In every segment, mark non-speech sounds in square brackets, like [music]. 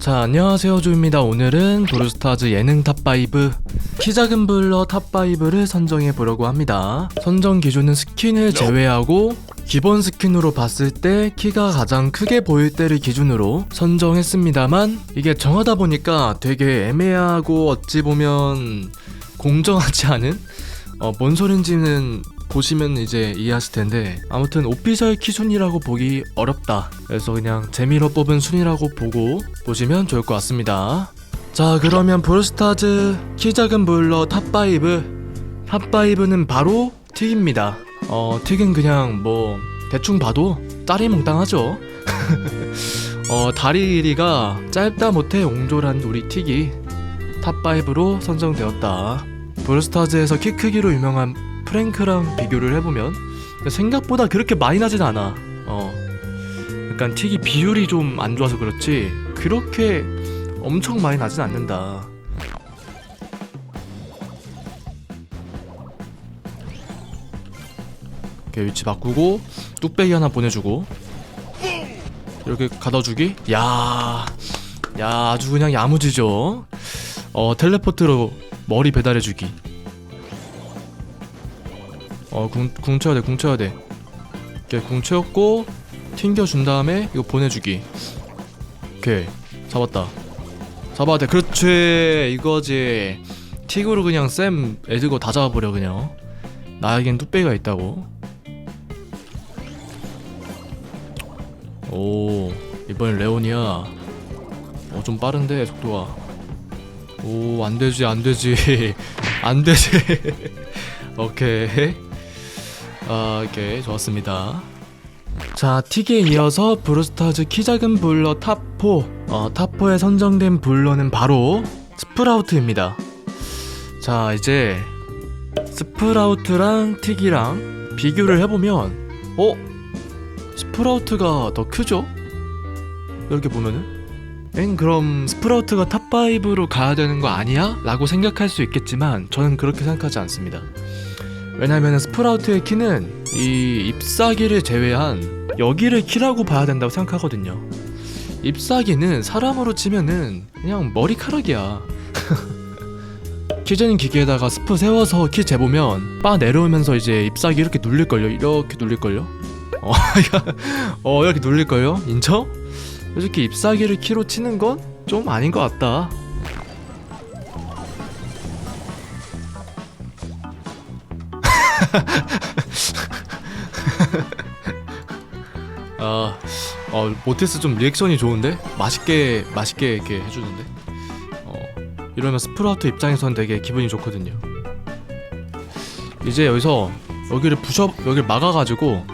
자 안녕하세요 조입니다. 오늘은 도르스타즈 예능 탑5 키 작은 블러 탑5를 선정해 보려고 합니다. 선정 기준은 스킨을 제외하고 기본 스킨으로 봤을 때 키가 가장 크게 보일 때를 기준으로 선정했습니다만 이게 정하다 보니까 되게 애매하고 어찌 보면 공정하지 않은 어, 뭔 소린지는 보시면 이제 이해하실 텐데 아무튼 오피셜 키 순이라고 보기 어렵다. 그래서 그냥 재미로 뽑은 순이라고 보고 보시면 좋을 것 같습니다. 자 그러면 볼스타즈 키 작은 보일러 탑5 탑5는 바로 틱입니다. 어 틱은 그냥 뭐 대충 봐도 짜리몽땅하죠. [laughs] 어 다리 길이가 짧다 못해 옹졸한 우리 틱이 탑5로 선정되었다. 볼스타즈에서 키 크기로 유명한 프랭크랑 비교를 해보면 생각보다 그렇게 많이 나진 않아. 어. 약간 틱이 비율이 좀 안 좋아서 그렇지 그렇게 엄청 많이 나진 않는다. 이렇게 위치 바꾸고 뚝배기 하나 보내주고 이렇게 가둬주기. 야, 야 아주 그냥 야무지죠. 어 텔레포트로 머리 배달해주기. 어, 궁, 궁 쳐야 돼, 궁 쳐야 돼. 이렇게 궁 채웠고, 튕겨준 다음에, 이거 보내주기. 오케이. 잡았다. 잡아야 돼. 그렇지. 이거지. 틱으로 그냥 쌤 애들고 다 잡아버려, 그냥. 나에겐 뚝배기가 있다고. 오, 이번엔 레온이야. 어, 좀 빠른데, 속도가. 오, 안 되지, 안 되지. [laughs] 안 되지. [laughs] 오케이. 아, 오케이 좋았습니다. 자, 틱에 이어서 브루스타즈 키 작은 블러 탑4 어, 탑4에 선정된 블러는 바로 스프라우트입니다. 자, 이제 스프라우트랑 틱이랑 비교를 해보면 어? 스프라우트가 더 크죠? 이렇게 보면은 엥 그럼 스프라우트가 탑5로 가야 되는 거 아니야? 라고 생각할 수 있겠지만 저는 그렇게 생각하지 않습니다. 왜냐면 스프라우트의 키는 이 잎사귀를 제외한 여기를 키라고 봐야 된다고 생각하거든요. 잎사귀는 사람으로 치면은 그냥 머리카락이야. [laughs] 키 재는 기계에다가 스프 세워서 키 재보면 빠 내려오면서 이제 잎사귀 이렇게 눌릴걸요. 이렇게 눌릴걸요. [laughs] 어, 어 이렇게 눌릴걸요. 인정? 솔직히 잎사귀를 키로 치는 건 좀 아닌 것 같다. 아, [laughs] 어, 모테스 좀 리액션이 좋은데? 맛있게, 맛있게 이렇게 해주는데? 어, 이러면 스프라우트 입장에선 되게 기분이 좋거든요. 이제 여기서 여기를 부셔, 여기를 막아가지고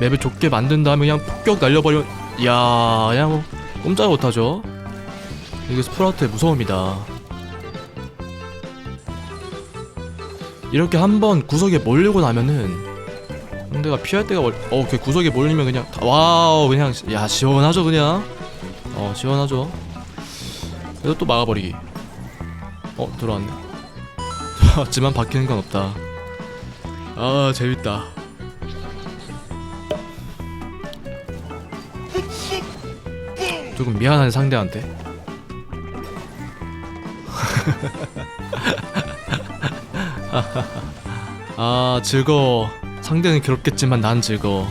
맵을 좁게 만든 다음에 그냥 폭격 날려버려. 야, 그냥 뭐 꼼짝 못하죠. 이게 스프라우트의 무서움이다. 이렇게 한번 구석에 몰리고 나면은 상대가 피할 때가 멀... 어, 그 구석에 몰리면 그냥 다- 와우 그냥 시- 야 시원하죠 그냥? 어 시원하죠. 그래서 또 막아버리기. 어 들어왔네. [laughs] 들어왔지만 바뀌는 건 없다. 아 재밌다. 조금 미안한 상대한테 [laughs] [laughs] 아 즐거워. 상대는 괴롭겠지만 난 즐거워.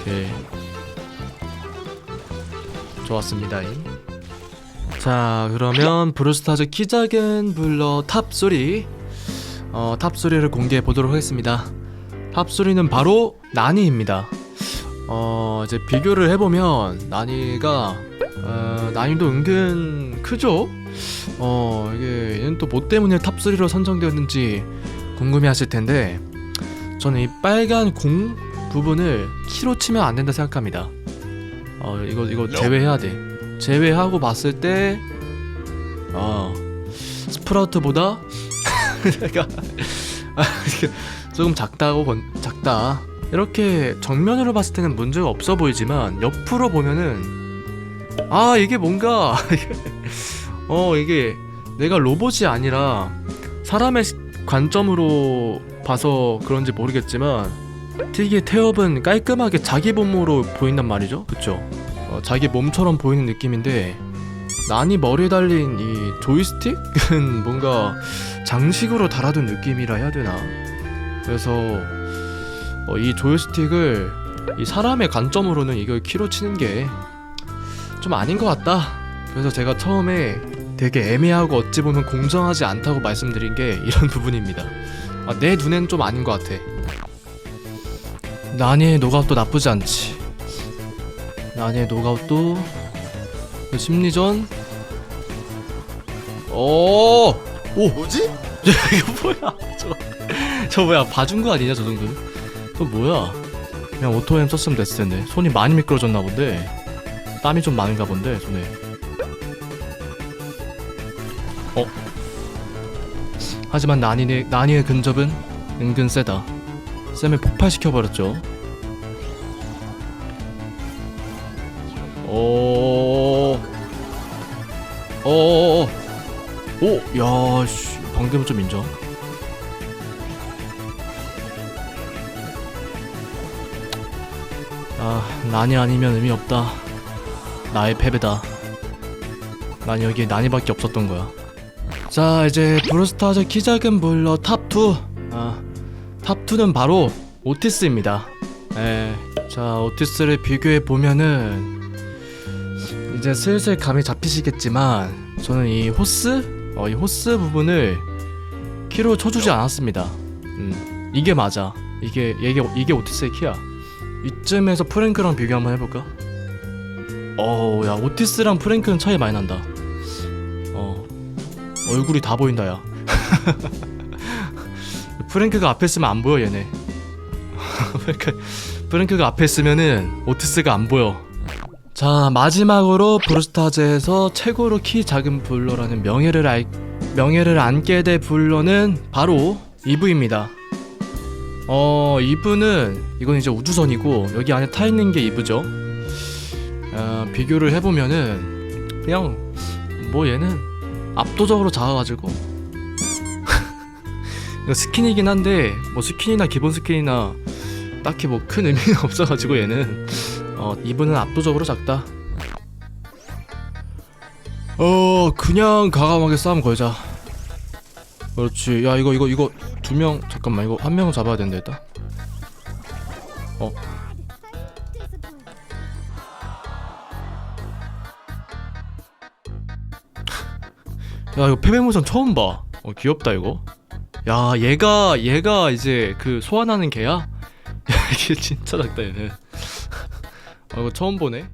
오케이. 좋았습니다 자 그러면 브루스타즈 키 작은 블러 탑소리. 어, 탑소리를 공개해 보도록 하겠습니다. 탑소리는 바로 나니입니다. 어 이제 비교를 해보면 나니가 어, 난이도 은근 크죠? 어 이게 얘는 또 뭐 때문에 탑3로 선정되었는지 궁금해 하실 텐데 저는 이 빨간 공 부분을 키로 치면 안 된다 생각합니다. 어 이거 이거 제외해야 돼. 제외하고 봤을 때 어, 스프라우트보다 [laughs] 내가 [laughs] 조금 작다고 본 작다. 이렇게 정면으로 봤을 때는 문제가 없어 보이지만 옆으로 보면은 아 이게 뭔가. [laughs] 어 이게 내가 로봇이 아니라 사람의 시- 관점으로 봐서 그런지 모르겠지만 틱의 태엽은 깔끔하게 자기 몸으로 보인단 말이죠. 그쵸? 어, 어, 자기 몸처럼 보이는 느낌인데 난이 머리에 달린 이 조이스틱은 [laughs] 뭔가 장식으로 달아둔 느낌이라 해야 되나? 그래서 어, 이 조이스틱을 이 사람의 관점으로는 이걸 키로 치는 게 좀 아닌 것 같다. 그래서 제가 처음에 되게 애매하고 어찌 보면 공정하지 않다고 말씀드린 게 이런 [laughs] 부분입니다. 아, 내 눈엔 좀 아닌 것 같아. 나니의 노가웃도 나쁘지 않지. 나니의 노가웃도 그 심리전? 오! 오! 뭐지? [laughs] 이거 뭐야? 저, 저 뭐야? 봐준 거 아니냐 저 정도는? 또 뭐야? 그냥 오토엠 썼으면 됐을 텐데. 손이 많이 미끄러졌나 본데 땀이 좀 많은가 본데 손에 어? 하지만 나니의, 나니의 근접은 은근 세다 쌤을 폭발시켜버렸죠 오... 어어어 오! 야, 씨, 방금은 좀 인정. 아, 난이 아니면 의미 없다. 나의 패배다. 난 여기에 난이밖에 없었던 거야. 자, 이제 브루스타즈 키 작은 보일러 탑2. 아, 탑2는 바로 오티스입니다. 에, 자, 오티스를 비교해 보면은 이제 슬슬 감이 잡히시겠지만 저는 이 호스, 어, 이 호스 부분을 키로 쳐주지 않았습니다. 음, 이게 맞아. 이게 이게 이게 오티스의 키야. 이쯤에서 프랭크랑 비교 한번 해볼까? 어, 야 오티스랑 프랭크는 차이 많이 난다. 어, 얼굴이 다 보인다 야. [laughs] 프랭크가 앞에 있으면 안 보여 얘네. [laughs] 프랭크 프랭크가 앞에 있으면은 오티스가 안 보여. 자 마지막으로 브루스타즈에서 최고로 키 작은 불러라는 명예를 알, 명예를 안게 될 불러는 바로 이브입니다. 어 이브는 이건 이제 우주선이고 여기 안에 타 있는 게 이브죠. 어, 비교를 해보면은 그냥 뭐 얘는 압도적으로 작아가지고 [laughs] 스킨이긴 한데 뭐 스킨이나 기본 스킨이나 딱히 뭐 큰 의미는 [laughs] 없어가지고 얘는 어, 이분은 압도적으로 작다. 어, 그냥 가감하게 싸움 걸자. 그렇지. 야, 이거 이거 이거 두 명 잠깐만 이거 한 명은 잡아야 된다 일단. 어. 야, 이거 패배무선 처음 봐. 어, 귀엽다 이거. 야, 얘가 얘가 이제 그 소환하는 개야? [laughs] 야, 이게 진짜 작다 얘는. 아 [laughs] 이거 처음 보네